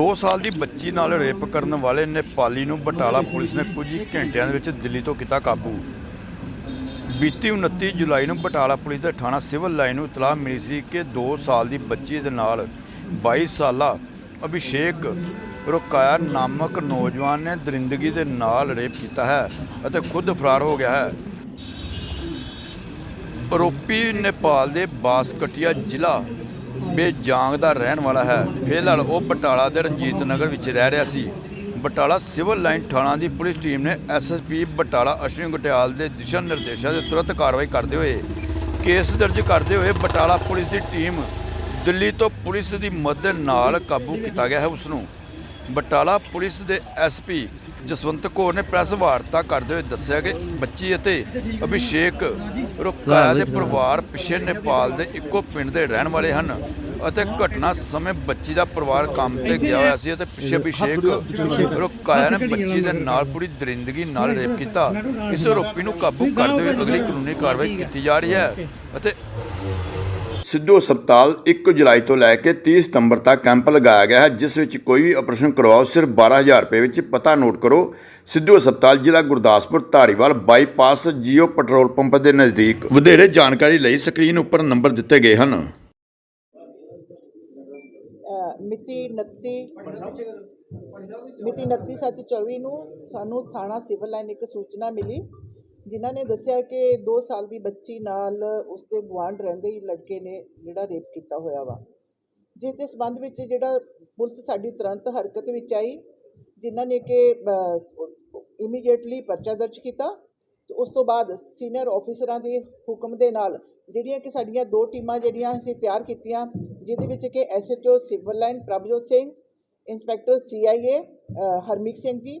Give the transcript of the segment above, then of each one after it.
2 ਸਾਲ ਦੀ ਬੱਚੀ ਨਾਲ ਰੇਪ ਕਰਨ ਵਾਲੇ ਨੇਪਾਲੀ ਨੂੰ ਬਟਾਲਾ ਪੁਲਿਸ ਨੇ ਕੁਝ ਹੀ ਘੰਟਿਆਂ ਦੇ ਵਿੱਚ ਦਿੱਲੀ ਤੋਂ ਕੀਤਾ ਕਾਬੂ। ਬੀਤੀ 29 ਜੁਲਾਈ ਨੂੰ ਬਟਾਲਾ ਪੁਲਿਸ ਦੇ ਥਾਣਾ ਸਿਵਲ ਲਾਈਨ ਨੂੰ ਇਤਲਾਹ ਮਿਲੀ ਸੀ ਕਿ 2 ਸਾਲ ਦੀ ਬੱਚੀ ਦੇ ਨਾਲ 22 ਸਾਲਾ ਅਭਿਸ਼ੇਕ ਰੁਕਾਇਆ ਨਾਮਕ ਨੌਜਵਾਨ ਨੇ ਦਰਿੰਦਗੀ ਦੇ ਨਾਲ ਰੇਪ ਕੀਤਾ ਹੈ ਅਤੇ ਖੁਦ ਫਰਾਰ ਹੋ ਗਿਆ ਹੈ। ਆਰੋਪੀ ਨੇਪਾਲ ਦੇ ਬਾਸਕਟਿਆ ਜ਼ਿਲ੍ਹਾ ਬੇਜਾਂਗ ਦਾ ਰਹਿਣ ਵਾਲਾ ਹੈ। ਫਿਲਹਾਲ ਉਹ ਬਟਾਲਾ ਦੇ ਰਣਜੀਤ ਨਗਰ ਵਿੱਚ ਰਹਿ ਰਿਹਾ ਸੀ। ਬਟਾਲਾ ਸਿਵਲ ਲਾਈਨ ਥਾਣਾ ਦੀ ਪੁਲਿਸ ਟੀਮ ਨੇ ਐਸਐਸਪੀ ਬਟਾਲਾ ਅਸ਼ਵਨੀ ਗੁਟਿਆਲ ਦੇ ਦਿਸ਼ਾ ਨਿਰਦੇਸ਼ਾਂ ਦੇ ਤੁਰੰਤ ਕਾਰਵਾਈ ਕਰਦੇ ਹੋਏ ਕੇਸ ਦਰਜ ਕਰਦੇ ਹੋਏ ਬਟਾਲਾ ਪੁਲਿਸ ਦੀ ਟੀਮ ਦਿੱਲੀ ਤੋਂ ਪੁਲਿਸ ਦੀ ਮਦਦ ਨਾਲ ਕਾਬੂ ਕੀਤਾ ਗਿਆ ਹੈ। ਉਸ ਨੂੰ ਬਟਾਲਾ ਪੁਲਿਸ ਦੇ ਐਸਪੀ ਜਸਵੰਤ ਕੌਰ ਨੇ ਪ੍ਰੈਸ ਵਾਰਤਾ ਕਰਦੇ ਹੋਏ ਦੱਸਿਆ ਕਿ ਬੱਚੀ ਅਤੇ ਅਭਿਸ਼ੇਕ ਰੁਕਾਇਆ ਦੇ ਪਰਿਵਾਰ ਪਿਛੇ ਨੇਪਾਲ ਦੇ ਇੱਕੋ ਪਿੰਡ ਦੇ ਰਹਿਣ ਵਾਲੇ ਹਨ ਅਤੇ ਘਟਨਾ ਸਮੇਂ ਬੱਚੀ ਦਾ ਪਰਿਵਾਰ ਕੰਮ ਤੇ ਗਿਆ ਹੋਇਆ ਸੀ ਅਤੇ ਪਿਛੇ ਅਭਿਸ਼ੇਕ ਰੁਕਾਇਆ ਨੇ ਬੱਚੀ ਦੇ ਨਾਲ ਪੂਰੀ ਦਰਿੰਦਗੀ ਨਾਲ ਰੇਪ ਕੀਤਾ। ਇਸ ਆਰੋਪੀ ਨੂੰ ਕਾਬੂ ਕਰਦੇ ਹੋਏ ਅਗਲੀ ਕਾਨੂੰਨੀ ਕਾਰਵਾਈ ਕੀਤੀ ਜਾ ਰਹੀ ਹੈ ਅਤੇ ਸਿੱਧੂ ਹਸਪਤਾਲ 1 ਜੁਲਾਈ ਤੋਂ ਲੈ ਕੇ 30 ਸਤੰਬਰ ਤੱਕ ਕੈਂਪ ਲਗਾਇਆ ਗਿਆ ਹੈ, ਜਿਸ ਵਿੱਚ ਕੋਈ ਵੀ ਆਪਰੇਸ਼ਨ ਕਰਵਾਓ, ਸਿਰਫ 12000 ਰੁਪਏ ਵਿੱਚ ਪਤਾ ਨੋਟ ਕਰੋ। ਸਿੱਧੂ ਹਸਪਤਾਲ ਜ਼ਿਲ੍ਹਾ Gurdaspur, Dhariwal bypass Jio petrol pump ਦੇ ਨਜ਼ਦੀਕ। ਵਧੇਰੇ ਜਾਣਕਾਰੀ ਲਈ ਸਕਰੀਨ ਉੱਪਰ ਨੰਬਰ ਦਿੱਤੇ ਗਏ ਹਨ। ਮਿਤੀ 29 ਮਿਤੀ 29/7/24 ਨੂੰ ਸਾਨੂੰ ਥਾਣਾ ਸਿਵਲ ਲਾਈਨ ਇੱਕ ਸੂਚਨਾ ਮਿਲੀ। ਜਿਨ੍ਹਾਂ ਨੇ ਦੱਸਿਆ ਕਿ 2 ਸਾਲ ਦੀ ਬੱਚੀ ਨਾਲ ਉਸਦੇ ਗੁਆਂਢ ਰਹਿੰਦੇ ਹੀ ਲੜਕੇ ਨੇ ਜਿਹੜਾ ਰੇਪ ਕੀਤਾ ਹੋਇਆ ਵਾ। ਜਿਸ ਦੇ ਸੰਬੰਧ ਵਿੱਚ ਜਿਹੜਾ ਪੁਲਿਸ ਸਾਡੀ ਤੁਰੰਤ ਹਰਕਤ ਵਿੱਚ ਆਈ, ਜਿਨ੍ਹਾਂ ਨੇ ਕਿ ਇਮੀਡੀਏਟਲੀ ਪਰਚਾ ਦਰਜ ਕੀਤਾ, ਤੇ ਉਸ ਤੋਂ ਬਾਅਦ ਸੀਨੀਅਰ ਆਫੀਸਰਾਂ ਦੇ ਹੁਕਮ ਦੇ ਨਾਲ ਜਿਹੜੀਆਂ ਕਿ ਸਾਡੀਆਂ ਦੋ ਟੀਮਾਂ ਜਿਹੜੀਆਂ ਅਸੀਂ ਤਿਆਰ ਕੀਤੀਆਂ, ਜਿਹਦੇ ਵਿੱਚ ਕਿ SHO civil line Prabhjot Singh inspector CIA Harmeet Singh ji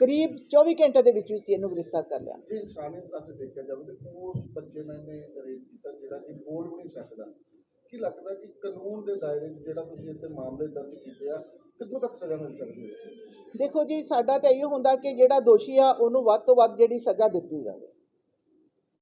ਕਰੀਬ 24 ਘੰਟੇ ਦੇ ਵਿੱਚ ਵਿੱਚ ਇਹਨੂੰ ਗ੍ਰਿਫਤਾਰ ਕਰ ਲਿਆ। ਜੇ ਇਨਸਾਨੀਅਤ ਪਾਸੇ ਦੇਖਿਆ ਜਾਵੇ ਤੇ ਉਸ ਬੱਚੇ ਨੇ ਇਹਨੇ ਰੇਪ ਕੀਤਾ ਜਿਹੜਾ ਕਿ ਬੋਲ ਵੀ ਨਹੀਂ ਸਕਦਾ। ਕੀ ਲੱਗਦਾ ਕਿ ਕਾਨੂੰਨ ਦੇ ਦਾਇਰੇ 'ਚ ਜਿਹੜਾ ਤੁਸੀਂ ਇੱਥੇ ਮਾਮਲੇ ਦਰਜ ਕੀਤੇ ਆ ਕਿੱਥੋਂ ਤੱਕ ਸਜ਼ਾ ਮਿਲ ਸਕਦੀ ਹੈ? ਦੇਖੋ ਜੀ ਸਾਡਾ ਤਾਂ ਇਹ ਹੁੰਦਾ ਕਿ ਜਿਹੜਾ ਦੋਸ਼ੀ ਆ ਉਹਨੂੰ ਵੱਧ ਤੋਂ ਵੱਧ ਜਿਹੜੀ ਸਜ਼ਾ ਦਿੱਤੀ ਜਾਵੇ।